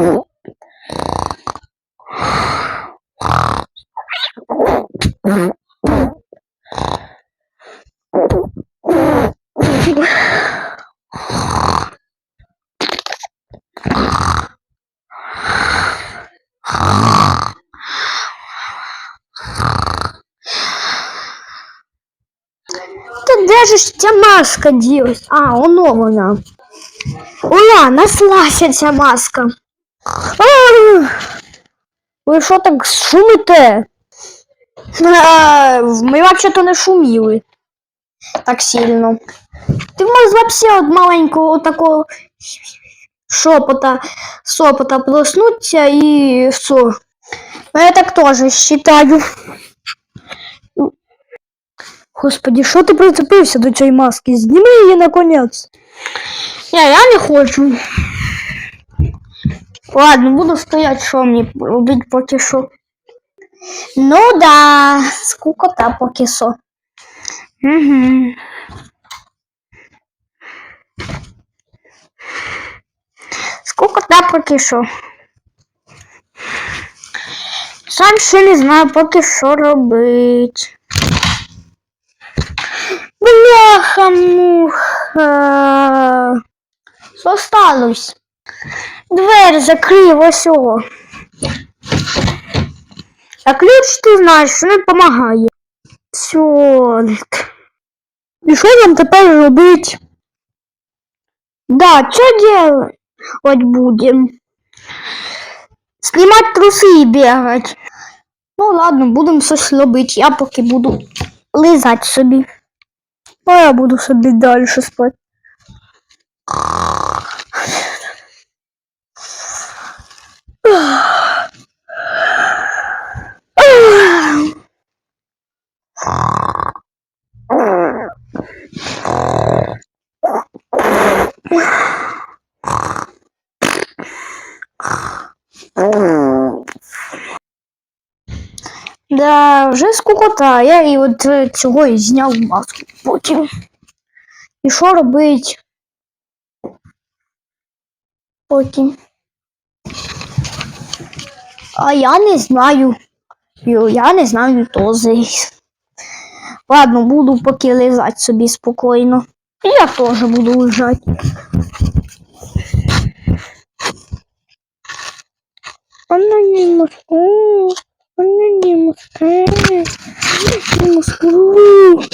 Де ж ж ця маска ділась? А, оно вона. Ура, наслася ця маска. Ви що так шумите? Ми взагалі-то не шуміли так сильно. Ти можеш вообще от маленького такого шепота, сопота проснуться і все. Ну, Я так теж считаю. Господи, що ти прицепився до цієї маски? Зніми її наконець. Я, я не хочу. Ладно, буду стоять, що мені робити поки що. Ну да, скукота поки що. Угу. Скукота поки що. Сам ще не знаю поки що робить. Бляха муха. Що? Двері закрив ось о. А ключ ти знаєш, що не допомагає. Чорт. І що нам тепер робити? Да, що делать? От будем. Снимать труси і бігати. Ну ладно, будемо щось робити. Я поки буду лизати собі. А я буду собі далі спати. Да, вже скукота. Я і от е, цього і зняв маску потім. І що робить? Потім. А я не знаю. Я не знаю този. Ладно, буду поки лежати собі спокійно. Я теж буду лежати. Анонімус. Анонімус. Анонімус.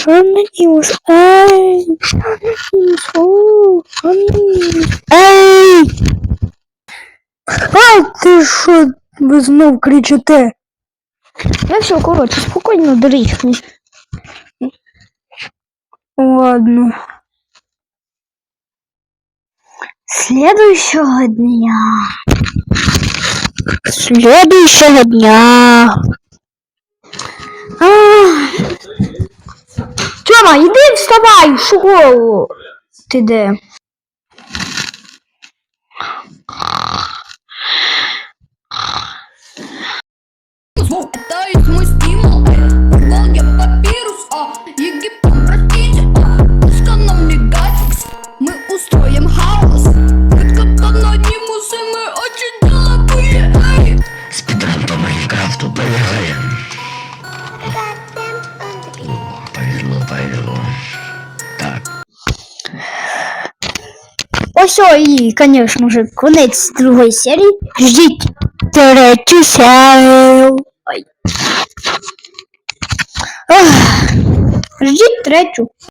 Анонімус. Ей. Анонімус. Анонімус. Ей. А ти що ви знов кричите? Я все, коротше, спокійно дріхни. Ладно. Следующего дня. Следующего дня. Тьома, іди вставай в школу. Ти де? О, і, конечно же, конець другої серії. Ждіть третю серію. Ой. Ах, Ждіть третю.